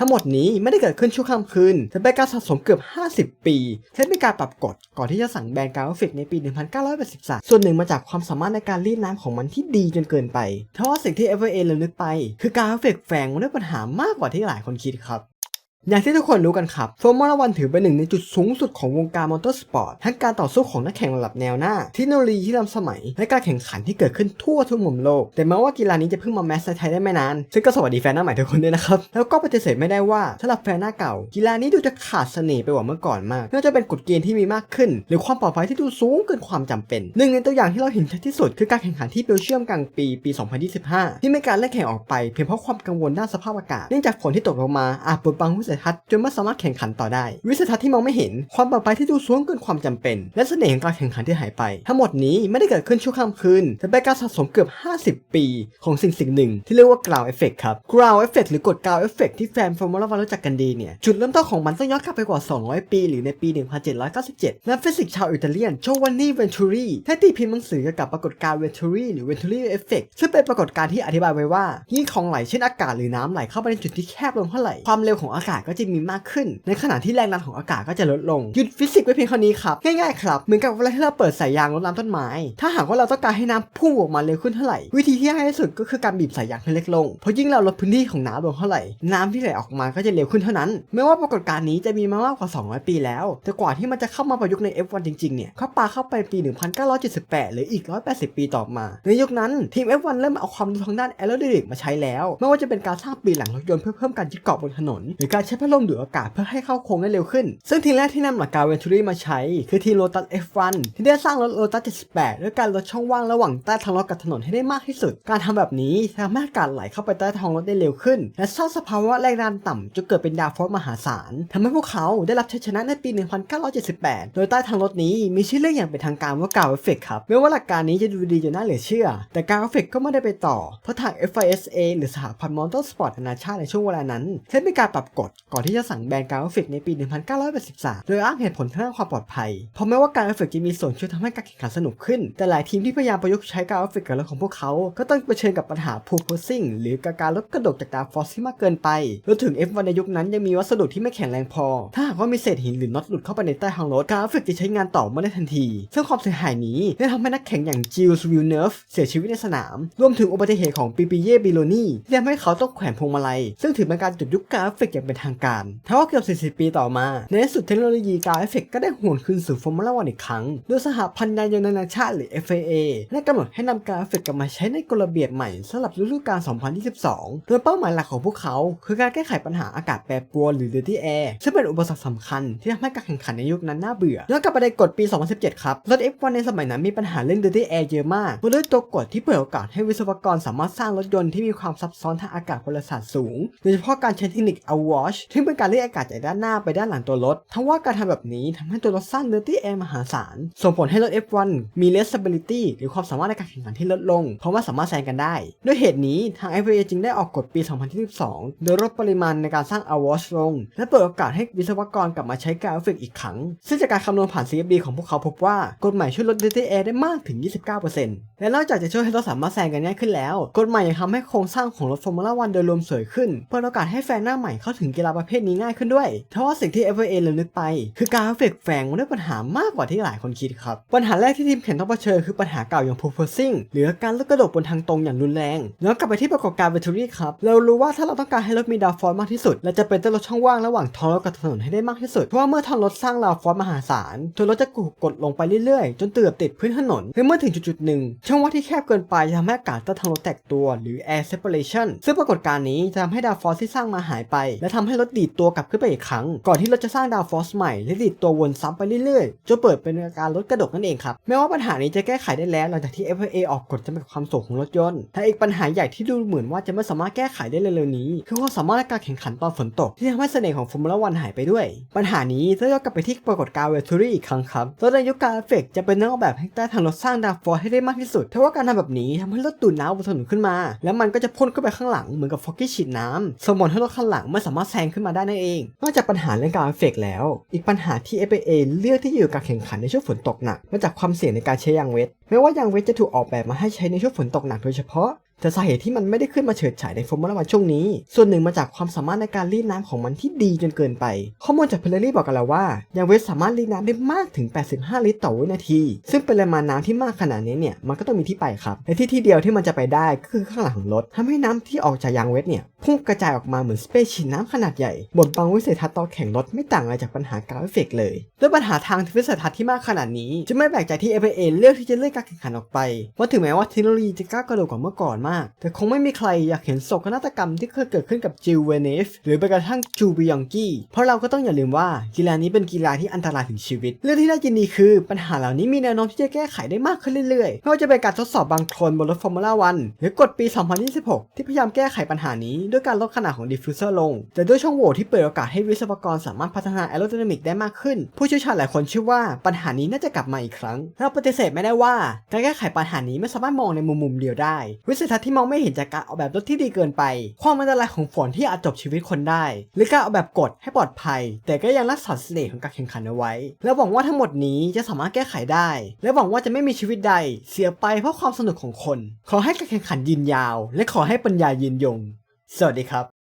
ทั้งหมดนี้ไม่ได้เกิดขึ้นชั่วข้ามคืนแต่เป็นการสะสมเกือบ 50 ปีที่มีการปรับกฎก่อนที่จะสั่งแบนกราฟิกในปี 1983 ส่วนหนึ่งมาจากความสามารถในการรีดน้ำของมันที่ดีจนเกินไปเพราะว่าสิ่งที่ FIA ระลึกไป คือกราฟิกแฝงด้วยปัญหามากกว่าที่หลายคนคิดครับ อย่างที่ทุกคนรู้กันครับ ฟอร์มูล่าวันถือเป็นหนึ่งในจุดสูงสุดของวงการมอเตอร์สปอร์ต ทั้งการต่อสู้ของนักแข่งระดับแนวหน้า เทคโนโลยีที่ล้ำสมัย และการแข่งขันที่เกิดขึ้นทั่วทุกมุมโลก แต่แม้ว่ากีฬานี้จะเพิ่งมาแมสในไทยได้ไม่นาน ซึ่งก็สวัสดีแฟนหน้าใหม่ทุกคนด้วยนะครับ แล้วก็ปฏิเสธไม่ได้ว่าสำหรับแฟนหน้าเก่า กีฬานี้ดูจะขาดเสน่ห์ไปกว่าเมื่อก่อนมากไม่ว่าจะเป็นกฎเกณฑ์ที่มีมากขึ้น หรือความปลอดภัยที่ดูสูงเกินความจำเป็น หนึ่งในตัวอย่างที่เราเห็นชัดที่สุดคือการแข่งขันที่เบลเยียมกลางปีปี 2025 ที่มีการเล่นแข่งออกไปเพียงเพราะความกังวลด้านสภาพอากาศเนื่องจากฝนที่ตกลงมาอาจบดบังวิสัยทัศน์จนไม่สามารถแข่งขันต่อได้ วิสัยทัศน์ที่มองไม่เห็นความปลอดภัยที่ดูสูงเกินความจำเป็น และเสน่ห์ของการแข่งขันที่หายไป ทั้งหมดนี้ไม่ได้เกิดขึ้นชั่วข้ามคืนแต่เป็นการสะสมเกือบ 50 ปี ของสิ่งสิ่งหนึ่ง ที่เรียกว่า ground effect ครับ ground effect หรือกฎ ground effect ที่แฟนฟอร์มูล่าวันรู้จักกันดีเนี่ยจุดเริ่มต้นของมันต้องย้อนกลับไปกว่า 200 ปี หรือในปี 1797นักฟิสิกส์ชาวอิตาเลียนโจวานนี่เวนทูรีได้ตีพิมพ์หนังสือเกี่ยวกับปรากฏการณ์เวนทูรีหรือเวนทูรีเอฟเฟกซึ่งเป็นปรากฏการณ์ที่อธิบายไว้ว่ายิ่งของไหลเช่นอากาศหรือน้ำไหลเข้าไปในจุดที่แคบลงเท่าไหร่ความเร็วของอากาศก็จะมีมากขึ้น ในขณะที่แรงดันของอากาศก็จะลดลงหยุดฟิสิกส์ไว้เพียงเท่านี้ครับ ง่ายๆครับ เหมือนกับเวลาที่เราเปิดสายยางรดน้ำต้นไม้ ถ้าหากว่าเราต้องการให้น้ำพุ่งออกมาเร็วขึ้นเท่าไหร่ วิธีที่ง่ายที่สุดก็คือการบีบสายยางให้เล็กลง เพราะยิ่งเราลดพื้นที่ของน้ำลงเท่าไหร่ น้ำที่ไหลออกมาก็จะเร็วขึ้นเท่านั้น ไม่ว่าปรากฏการณ์นี้จะมีมามากกว่า 200 ปีแล้ว แต่กว่าที่มันจะเข้ามาประยุกต์ใน F1 จริงๆ เนี่ยเขาปาเข้าไปปี 1978 หรืออีก 180 ปีต่อมา ในยุคนั้นทีม F1 เริ่มเอาความรู้ทางด้านแอโรไดนามิกมาใช้แล้ว ไม่ว่าจะเป็นการสร้างปีหลังรถยนต์เพื่อเพิ่มการยึดเกาะบนถนนหรือการใช้พัดลมดูดอากาศเพื่อให้เข้าโค้งได้เร็วขึ้น ซึ่งทีแรกที่นำหลักการเวนทูรี่มาใช้ คือทีโ o ตัส F1 ที่ได้สร้างรถโ o ตัส 78 ด้วยการลดช่องว่างระหว่างใต้ท้องรถกับถนนให้ได้มากที่สุด การทำแบบนี้ทำให้อากาศไหลเข้าไปใต้ท้องรถได้เร็วขึ้น และสร้างสภาวะแรงดันต่ำจนเกิดเป็นดาวฟอสมหาศาลทำให้พวกเขาได้รับชัยชนะในปี 1978 โดยใต้ท้องรถนี้มีชื่อเรียกอย่างเป็นทางการว่ากาวเอฟเฟกครับแม้ว่าหลักการนี้จะดูดีจนน่าเหลือเชื่อ แต่กาวเอฟเฟกก็ไม่ได้ไปต่อเพราะทาง FISA หรือสหพันธ์มอเตอร์สปอร์ตนานาชาติในช่วงเวลานั้นได้มีการปรับกฎก่อนที่จะสั่งแบนกาวเอฟเฟกในปี 1983 โดยอ้างเหตุผลทางด้านความปลอดภัย เพราะแม้ว่าการเอฟเฟกจะมีส่วนช่วยทำให้การแข่งขันสนุกขึ้น แต่หลายทีมที่พยายามประยุกต์ใช้การเอฟเฟกกับรถของพวกเขา ก็ต้องเผชิญกับปัญหา pull pushing หรือการลดกระดกจากดาวฟอสที่มากเกินไปรวมถึง F1 ในยุคนั้นยังมีวัสดุที่ไม่แข็งแรงพอ ถ้าหากว่ามีเศษหินหรือน็อตหลุดเข้าไปในใต้ท้องรถการเอฟเฟกจะใช้งานต่อไม่ได้ทันที ซึ่งความเสียหายนี้ได้ทำให้นักแข่งอย่างจิลส์วิลเนฟเสียชีวิตในสนาม รวมถึงอุบัติเหตุของปีปีเย่บิโลนีที่ทำให้เขาต้องแขวนพวงมาลัยซึ่งถือเป็นการจุดยุคการเอฟเฟกอย่างเป็นทางการทว่าเกือบ 40 ปีต่อมา ในที่สุดเทคโนโลยีการเอฟเฟกก็ได้หวนคืนสู่ฟอร์มูล่าวันอีกครั้ง โดยสหพันธ์ยานยนต์นานาชาติหรือ FIA ได้กำหนดให้นำการเอฟเฟกกลับมาใช้ในกฎระเบียบใหม่สำหรับฤดูกาล 2022 โดยเป้าหมายหลักของพวกเขา คือการแก้ไขปัญหาอากาศแปรปรวนหรือ dirty air ซึ่งเป็นอุปสรรคสำคัญที่ทำให้การแข่งขันในยุคนั้นน่าเบื่อย้อนกลับไปในกฎปี 2017 ครับรถ F1 ในสมัยนั้นมีปัญหาเรื่อง dirty air เยอะมากเพราะด้วยตัวกฎที่เปิดโอกาสให้วิศวกรสามารถสร้างรถยนต์ที่มีความซับซ้อนทางอากาศพลศาสตร์สูง โดยเฉพาะการใช้เทคนิค a wash ที่เป็นการเรียกอากาศจากด้านหน้าไปด้านหลังตัวรถทั้งว่าการทำแบบนี้ทำให้ตัวรถสร้าง dirty air มหาศาล ส่งผลให้รถ F1 มี Restability หรือความสามารถในการแข่งขันที่ลดลง เพราะว่าสามารถแซงกันได้ ด้วยเหตุนี้ทาง FIA จึงได้ออกกฎปี 2022 โดยลดปริมาณในการสร้าง a wash ลง และเปิดโอกาสให้วิศวกรกลับมาใช้การเอฟเฟกอีกครั้ง ซึ่งจากการคำนวณผ่าน CFD ของพวกเขาพบว่ากฎใหม่ช่วยลด dirty air ได้มากถึง 29%และนอกจากจะช่วยให้รถสามารถแซงกันง่ายขึ้นแล้ว กฎใหม่ยังทำให้โครงสร้างของรถฟอร์มูล่าวันโดยรวมสวยขึ้นเปิดโอกาสให้แฟนหน้าใหม่เข้าถึงกีฬาประเภทนี้ง่ายขึ้นด้วยทว่าสิ่งที่ FIA ระลึกไป คือการเฟกแฝงด้วยปัญหามากกว่าที่หลายคนคิดครับ ปัญหาแรกที่ทีมแข่งต้องเผชิญคือปัญหาเก่าอย่าง pull pushing หรือการลดกระโดดบนทางตรงอย่างรุนแรงแล้วกลับไปที่ปรากฏการณ์เวทูรี่ครับเรารู้ว่าถ้าเราต้องการให้รถมีดาวฟอร์มากที่สุดเราจะเป็นต้องลดช่องว่างระหว่างท้องรถกับถนนให้ได้มากที่สุดเพราะว่าเมื่อท้องรถสร้างดาวฟอร์มมหาศาลตัวรถจะถูกกดลงไปเรื่อยๆ จนเตือบติดพื้นถนนและเมื่อถึงจุดๆหนึ่งช่องว่างที่แคบเกินไปจะทำให้อากาศใต้ท้องรถแตกตัวหรือ air separation ซึ่งปรากฏการณ์นี้จะทำให้ดาวฟอร์ที่สร้างมาหายไป และทำให้รถดีดตัวกลับขึ้นไปอีกครั้ง ก่อนที่รถจะสร้างดาวฟอร์ใหม่และดีดตัววนซ้ำไปเรื่อยๆจนเปิดเป็นอาการรถกระดกนั่นเองครับแม้ว่าปัญหานี้จะแก้ไขได้แล้วหลังจากที่ FIA ออกกฎจำกัดความสูงของรถยนต์แต่อีกปัญหาใหญ่ที่ดูเหมือนว่าจะไม่สามารถแก้ไขได้เร็วๆนี้ คือความสามารถในการแข่งขันตอนฝนตก ที่ทำให้เสน่ห์ของฟอร์มูล่าวันหายไปด้วย ปัญหานี้จะย้อนกลับไปที่ปรากฏการณ์เวทูรี่อีกครั้งครับรถในยุคการเอฟเฟกจะเป็นนักออกแบบให้ใต้ทางรถสร้างดาวฟอร์ให้ได้มากที่สุดเทว่าการทำแบบนี้ทำให้รถดูดน้ำบนถนนขึ้นมา แล้วมันก็จะพ่นขึ้นไปข้างหลังเหมือนกับฟอกกี้ฉีดน้ำส่งผลให้รถข้างหลังไม่สามารถแซงขึ้นมาได้นั่นเอง นอกจากปัญหาเรื่องการเอฟเฟกแล้ว อีกปัญหาที่ FIA เลือกที่อยู่กับการแข่งขันในช่วงฝนตกหนักมาจากความเสี่ยงในการใช้ยางเวท แม้ว่ายางเวทจะถูกออกแบบมาให้ใช้ในช่วงฝนตกหนักโดยเฉพาะ แต่สาเหตุที่มันไม่ได้ขึ้นมาเฉิดฉายในฟอร์มูล่าวันช่วงนี้ ส่วนหนึ่งมาจากความสามารถในการรีดน้ำของมันที่ดีจนเกินไป ข้อมูลจากเพลลี่บอกกันแล้วว่ายังเวสสามารถรีดน้ำได้มากถึง 85 ลิตรต่อวินาที ซึ่งเป็นริมาณน้ำที่มากขนาดนี้เนี่ยมันก็ต้องมีที่ไปครับและที่ที่เดียวที่มันจะไปได้ก็คือข้างหลังของรถทำให้น้ำที่ออกจากยางเวสเนี่ยพุ่งกระจายออกมาเหมือนสเปซฉีดน้ำขนาดใหญ่บดบังวิสัยทัศน์ต่อแข่งรถไม่ต่างอะไรจากปัญหากราฟิกเลยด้วยปัญหาทางวิสัยทัศน์ที่มากขนาดนี้จะไม่แปลกใจที่ FIA เลือกที่จะเลื่อนการแข่งขันออกไปเพราถึงแม้ว่าเทคโนโลยีจะก้าวกระโดดกว่าเมื่อก่อนมาก แต่คงไม่มีใครอยากเห็นโศกนาฏกรรมที่เคยเกิดขึ้นกับจิลเวเนฟหรือไปกระทั่งจูบิยองกี้ เพราะเราก็ต้องอย่าลืมว่ากีฬานี้เป็นกีฬาที่อันตรายถึงชีวิต เรื่องที่น่ายินดีคือปัญหาเหล่านี้มีแนวโน้มที่จะแก้ไขได้มากขึ้นเรื่อยๆ ไม่ว่าจะเป็นการทดสอบบางโคลนบนรถฟอร์มูล่าวันหรือกฎปี 2026 ที่พยายามแก้ไขปัญหานี้ด้วยการลดขนาดของดิฟฟิวเซอร์ลง แต่ด้วยช่องโหว่ที่เปิดโอกาสให้วิศวกรสามารถพัฒนาแอโรไดนามิกได้มากขึ้น ผู้เชี่ยวชาญหลายคนเชื่อว่าปัญหานี้น่าจะกลับมาอีกครั้ง เราปฏิเสธไม่ได้ว่าการแก้ไขปัญหานี้ไม่สามารถมองในมุมมุมเดียวได้ วิสัยทัศน์ที่มองไม่เห็นจากการออกแบบรถที่ดีเกินไป ความอันตรายของฝนที่อาจจบชีวิตคนได้ หรือการออกแบบกฎให้ปลอดภัย แต่ก็ยังรักษาเสน่ห์ของการแข่งขันเอาไว้ และหวังว่าทั้งหมดนี้จะสามารถแก้ไขได้ และหวังว่าจะไม่มีชีวิตใด เสียไปเพราะความสนุกของคน ขอให้การแข่งขันยืนยาว และขอให้ปัญญายืนยง สวัสดีครับ